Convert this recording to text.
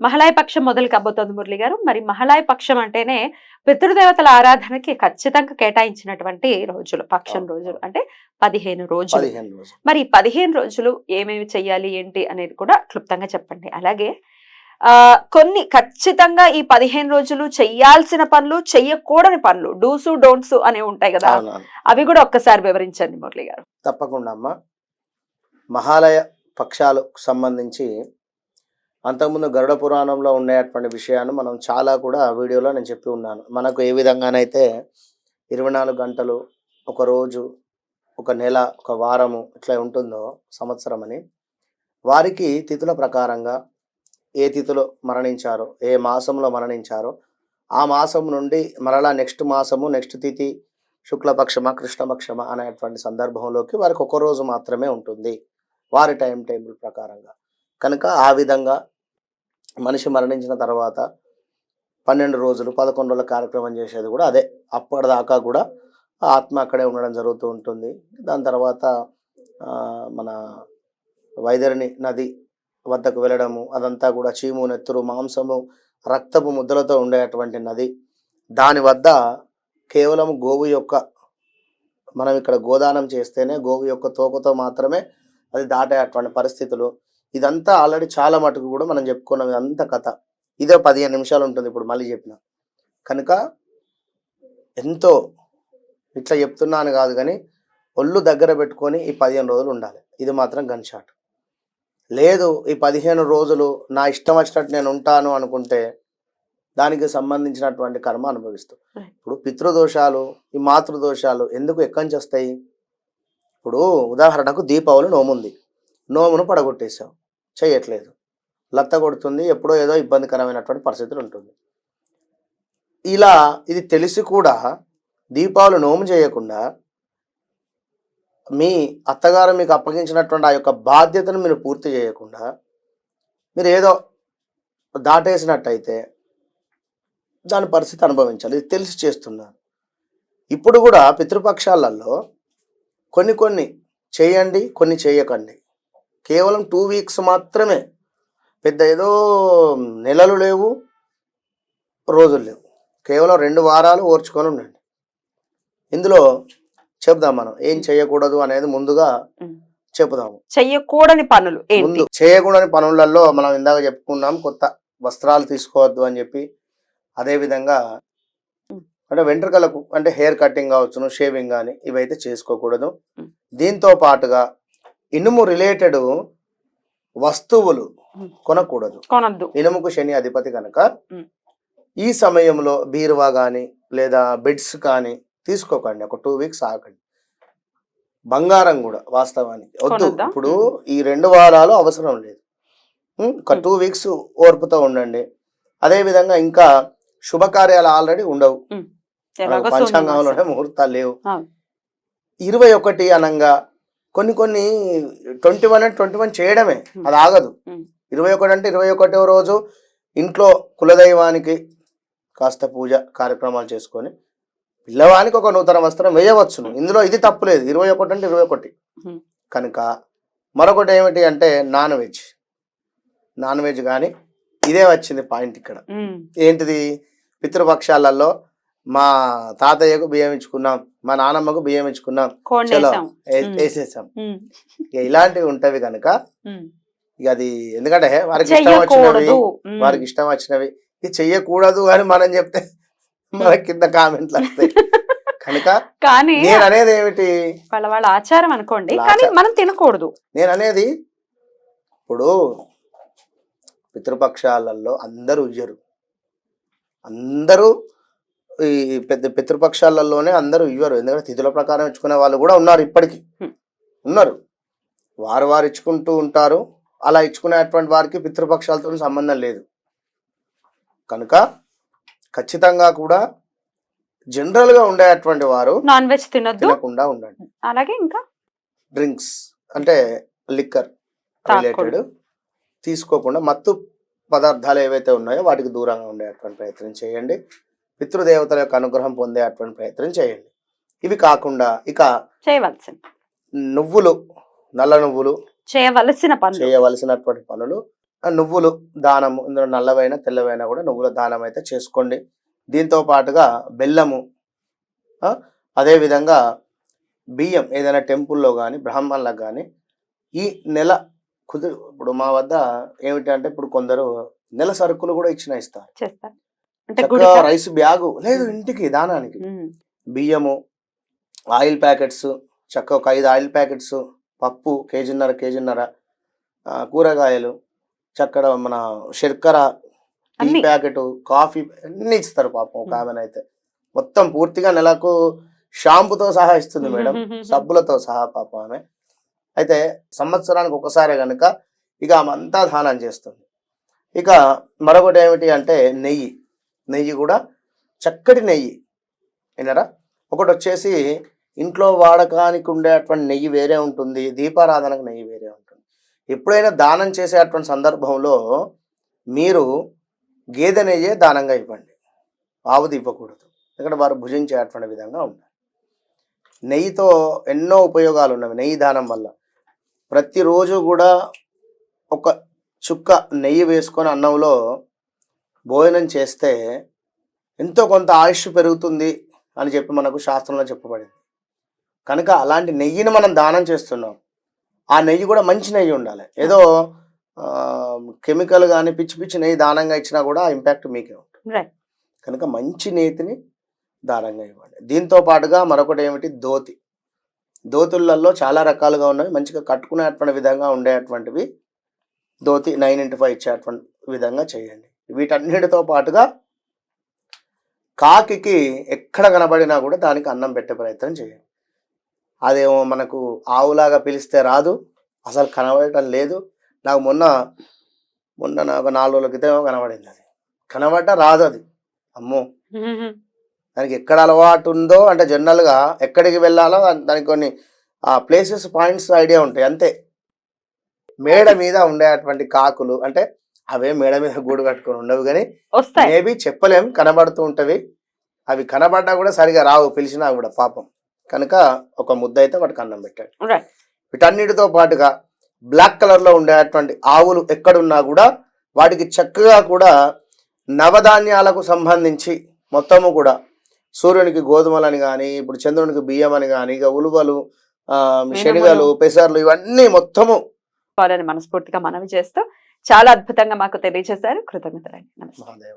మహళాయ పక్షం మొదలు కాబోతోంది మురళి గారు. మరి మహళాయ పక్షం అంటేనే పితృదేవతల ఆరాధనకి ఖచ్చితంగా కేటాయించినటువంటి రోజులు పక్షం రోజులు. అంటే పదిహేను రోజులు. మరి పదిహేను రోజులు ఏమేమి చెయ్యాలి ఏంటి అనేది కూడా క్లుప్తంగా చెప్పండి. అలాగే ఆ కొన్ని ఖచ్చితంగా ఈ పదిహేను రోజులు చెయ్యాల్సిన పనులు చెయ్యకూడని పనులు డూసు డోంట్స్ అనేవి ఉంటాయి కదా. అవి కూడా ఒక్కసారి వివరించండి మురళి గారు. తప్పకుండా అమ్మ. మహాలయ పక్షాలకు సంబంధించి అంతకుముందు గరుడ పురాణంలో ఉండేటువంటి విషయాన్ని మనం చాలా కూడా వీడియోలో నేను చెప్పి ఉన్నాను. మనకు ఏ విధంగానైతే ఇరవై నాలుగు గంటలు ఒక రోజు ఒక నెల ఒక వారము ఇట్లా ఉంటుందో సంవత్సరం అని వారికి తిథుల ప్రకారంగా ఏ తిథిలో మరణించారో ఏ మాసంలో మరణించారో ఆ మాసం నుండి మరలా నెక్స్ట్ మాసము నెక్స్ట్ తిథి శుక్లపక్షమా కృష్ణపక్షమా అనేటువంటి సందర్భంలోకి వారికి ఒక రోజు మాత్రమే ఉంటుంది. వారి టైం టేబుల్ ప్రకారంగా. కనుక ఆ విధంగా మనిషి మరణించిన తర్వాత పన్నెండు రోజులు పదకొండు రోజుల కార్యక్రమం చేసేది కూడా అదే. అప్పటిదాకా కూడా ఆత్మ అక్కడే ఉండడం జరుగుతూ ఉంటుంది. దాని తర్వాత మన వైదరిని నది వద్దకు వెళ్ళడము అదంతా కూడా చీము నెత్తురు మాంసము రక్తపు ముద్దలతో ఉండేటువంటి నది. దాని వద్ద కేవలం గోవు యొక్క మనం ఇక్కడ గోదానం చేస్తేనే గోవు యొక్క తోకతో మాత్రమే అది దాటేటువంటి పరిస్థితులు. ఇదంతా ఆల్రెడీ చాలా మటుకు కూడా మనం చెప్పుకున్నాం ఇదంతా కథ. ఇదే పదిహేను నిమిషాలు ఉంటుంది ఇప్పుడు మళ్ళీ చెప్పిన. కనుక ఎంతో ఇట్లా చెప్తున్నాను కాదు కానీ ఒళ్ళు దగ్గర పెట్టుకొని ఈ పదిహేను రోజులు ఉండాలి. ఇది మాత్రం గన్ షాట్. లేదు ఈ పదిహేను రోజులు నా ఇష్టం వచ్చినట్టు నేను ఉంటాను అనుకుంటే దానికి సంబంధించినటువంటి కర్మ అనుభవిస్తాం. ఇప్పుడు పితృదోషాలు ఈ మాతృదోషాలు ఎందుకు ఎక్కడి నుంచి వస్తాయి? ఇప్పుడు ఉదాహరణకు దీపావళి నోముంది. నోమును పడగొట్టేశావు. చేయట్లేదు లత్త కొడుతుంది ఎప్పుడో ఏదో ఇబ్బందికరమైనటువంటి పరిస్థితులు ఉంటుంది. ఇలా ఇది తెలిసి కూడా దీపావళి నోము చేయకుండా మీ అత్తగారు మీకు అప్పగించినటువంటి ఆ యొక్క బాధ్యతను మీరు పూర్తి చేయకుండా మీరు ఏదో దాటేసినట్టయితే దాని పరిస్థితి అనుభవించాలి. ఇది తెలిసి చేస్తున్నారు. ఇప్పుడు కూడా పితృపక్షాలలో కొన్ని కొన్ని చేయండి కొన్ని చేయకండి. కేవలం టూ వీక్స్ మాత్రమే పెద్ద ఏదో నెలలు లేవు రోజులు లేవు కేవలం రెండు వారాలు ఓర్చుకొని ఉండండి ఇందులో చెప్దాం మనం ఏం చేయకూడదు అనేది ముందుగా ఉమ్. చెప్పుదాము చెయ్యకూడని పనులు ముందు చేయకూడని పనులలో మనం ఇందాక చెప్పుకున్నాం కొత్త వస్త్రాలు తీసుకోవద్దు అని చెప్పి అదే విధంగా ఉమ్. అంటే వెంట్రుకలకు అంటే హెయిర్ కటింగ్ కావచ్చును షేవింగ్ కానీ ఇవైతే చేసుకోకూడదు. దీంతో పాటుగా ఇనుము రిలేటెడ్ వస్తువులు. కొనకూడదు కొనద్దు ఇనుముకు శని అధిపతి కనుక. ఈ సమయంలో బీరువా కానీ లేదా బెడ్స్ కానీ తీసుకోకండి ఒక టూ వీక్స్ ఆగండి బంగారం కూడా వాస్తవానికి వద్దు? ఇప్పుడు ఈ రెండు వారాలు అవసరం లేదు ఒక. టూ వీక్స్ ఓర్పుతో ఉండండి అదే విధంగా ఇంకా శుభకార్యాలు ఆల్రెడీ ఉండవు పంచాంగంలోనే. ముహూర్తాలు లేవు. ఇరవై ఒకటి అనంగా కొన్ని కొన్ని ట్వంటీ వన్ అంటే ట్వంటీ వన్ చేయడమే. అది ఆగదు. ఇరవై ఒకటి అంటే ఇరవై ఒకటో రోజు ఇంట్లో కులదైవానికి కాస్త పూజ కార్యక్రమాలు చేసుకొని పిల్లవానికి ఒక నూతన వస్త్రం వేయవచ్చును ఇందులో ఇది తప్పులేదు ఇరవై ఒకటి అంటే ఇరవై ఒకటి. కనుక మరొకటి ఏమిటి అంటే నాన్ వెజ్ నాన్ వెజ్ కానీ ఇదే వచ్చింది పాయింట్ ఇక్కడ. ఏంటిది పితృపక్షాలలో మా తాతయ్యకు బియ్యం ఇచ్చుకున్నాం మా నానమ్మకు బియ్యం ఇచ్చుకున్నాం చలో. వేసేసాం. ఇక ఇలాంటివి ఉంటవి కనుక. ఇక అది ఎందుకంటే వారికి ఇష్టం వచ్చినవి. వారికి ఇష్టం వచ్చినవి ఇది చెయ్యకూడదు అని మనం చెప్తే మన కింద కామెంట్లు వస్తాయి కనుక కానీ నేను అనేది ఏమిటి వాళ్ళ వాళ్ళ ఆచారం అనుకోండి కానీ. మనం తినకూడదు నేను అనేది ఇప్పుడు పితృపక్షాలలో అందరూ ఇయ్యరు అందరూ ఈ పెద్ద పితృపక్షాలలోనే అందరూ ఇవ్వరు ఎందుకంటే తిథుల ప్రకారం ఇచ్చుకునే వాళ్ళు కూడా ఉన్నారు ఇప్పటికీ. ఉన్నారు. వారు వారు ఇచ్చుకుంటూ ఉంటారు. అలా ఇచ్చుకునేటువంటి వారికి పితృపక్షాలతో సంబంధం లేదు. కనుక ఖచ్చితంగా కూడా జనరల్గా ఉండేటువంటి వారు నాన్ వెజ్ తినొద్దు. తినకుండా ఉండండి. అలాగే ఇంకా? డ్రింక్స్ అంటే లిక్కర్. రిలేటెడ్ తీసుకోకుండా మత్తు పదార్థాలు ఏవైతే ఉన్నాయో వాటికి దూరంగా ఉండేటువంటి ప్రయత్నం చేయండి. పితృదేవతల యొక్క అనుగ్రహం పొందేటువంటి ప్రయత్నం చేయండి. ఇవి కాకుండా ఇక చేయవలసింది నువ్వులు నల్ల నువ్వులు చేయవలసిన పనులు. చేయవలసినటువంటి పనులు. నువ్వులు దానము ఇందులో నల్లవైన తెల్లవైన కూడా నువ్వుల దానం అయితే చేసుకోండి. దీంతో పాటుగా బెల్లము అదేవిధంగా బియ్యం ఏదైనా టెంపుల్లో కానీ బ్రాహ్మణులకు కానీ ఈ నెల కుదురు ఇప్పుడు మా వద్ద ఏమిటి అంటే ఇప్పుడు కొందరు నెల సరుకులు కూడా ఇచ్చిన ఇస్తారు. రైస్ బ్యాగు లేదు ఇంటికి దానానికి. బియ్యము ఆయిల్ ప్యాకెట్స్ చక్క ఒక ఐదు ఆయిల్ ప్యాకెట్స్ పప్పు కేజీన్నర కేజీన్నర కూరగాయలు చక్కడ మన శర్కర టీ. ప్యాకెట్ కాఫీ అన్ని ఇస్తారు పాపం ఒక. ఆమెనైతే మొత్తం పూర్తిగా నెలకు షాంపుతో సహా ఇస్తుంది మేడం సబ్బులతో సహా పాపం ఆమె అయితే సంవత్సరానికి ఒకసారి కనుక ఇక ఆమె అంతా దానం చేస్తుంది ఇక మరొకటి ఏమిటి అంటే నెయ్యి నెయ్యి కూడా చక్కటి నెయ్యి. విన్నారా? ఒకటి వచ్చేసి ఇంట్లో వాడకానికి ఉండేటువంటి నెయ్యి వేరే ఉంటుంది దీపారాధనకు నెయ్యి వేరే ఉంటుంది. ఎప్పుడైనా దానం చేసేటువంటి సందర్భంలో మీరు గేదె నెయ్యే దానంగా ఇవ్వండి. ఆవుది ఇవ్వకూడదు. ఎందుకంటే వారు భుజించేటువంటి విధంగా ఉండాలి. నెయ్యితో ఎన్నో ఉపయోగాలు ఉన్నవి నెయ్యి దానం వల్ల. ప్రతిరోజు కూడా ఒక చుక్క నెయ్యి వేసుకొని అన్నంలో భోజనం చేస్తే ఎంతో కొంత ఆయుష్ పెరుగుతుంది అని చెప్పి మనకు శాస్త్రంలో చెప్పబడింది. కనుక అలాంటి నెయ్యిని మనం దానం చేస్తున్నాం. ఆ నెయ్యి కూడా మంచి నెయ్యి ఉండాలి. ఏదో కెమికల్ కానీ పిచ్చి పిచ్చి నెయ్యి దానంగా ఇచ్చినా కూడా ఆ ఇంపాక్ట్ మీకే ఉంటుంది. కనుక మంచి నేతిని దానంగా ఇవ్వండి. దీంతో పాటుగా మరొకటి ఏమిటి? దోతి దోతులలో చాలా రకాలుగా ఉన్నవి మంచిగా కట్టుకునేటువంటి విధంగా ఉండేటువంటివి. దోతి నైన్ ఇంటూ ఫైవ్ ఇచ్చేటువంటి విధంగా చేయండి. వీటన్నిటితో పాటుగా కాకికి ఎక్కడ కనబడినా కూడా దానికి అన్నం పెట్టే ప్రయత్నం చేయండి. అదేమో మనకు ఆవులాగా పిలిస్తే రాదు అసలు కనబడటం లేదు. నాకు మొన్న మొన్న నాకు నాలుగు రోజుల క్రితం కనబడింది అది. కనబడ్డ రాదు అది. అమ్మో. దానికి ఎక్కడ అలవాటు ఉందో అంటే జనరల్గా ఎక్కడికి వెళ్ళాలో దాని- దానికి కొన్ని ఆ ప్లేసెస్ పాయింట్స్ ఐడియా ఉంటాయి అంతే. మేడ మీద ఉండేటువంటి కాకులు అంటే అవే మేడ మీద గూడు కట్టుకొని ఉండవు కానీ వస్తాయి. మేబీ చెప్పలేం కనబడుతూ ఉంటవి అవి కనబడ్డా కూడా సరిగా రావు పిలిచినా కూడా పాపం. కనుక ఒక ముద్ద అయితే వాటికి అన్నం పెట్టాడు. వీటన్నిటితో పాటుగా బ్లాక్ కలర్లో ఉండేటువంటి ఆవులు ఎక్కడున్నా కూడా వాటికి చక్కగా కూడా నవధాన్యాలకు సంబంధించి మొత్తము కూడా సూర్యునికి గోధుమలని కానీ ఇప్పుడు చంద్రునికి బియ్యం అని కానీ ఇక ఉలువలు ఆ, శనగలు పెసర్లు ఇవన్నీ మొత్తము మనస్ఫూర్తిగా మనవి చేస్తూ చాలా అద్భుతంగా మాకు తెలియజేశారు కృతజ్ఞతలు నమస్తే.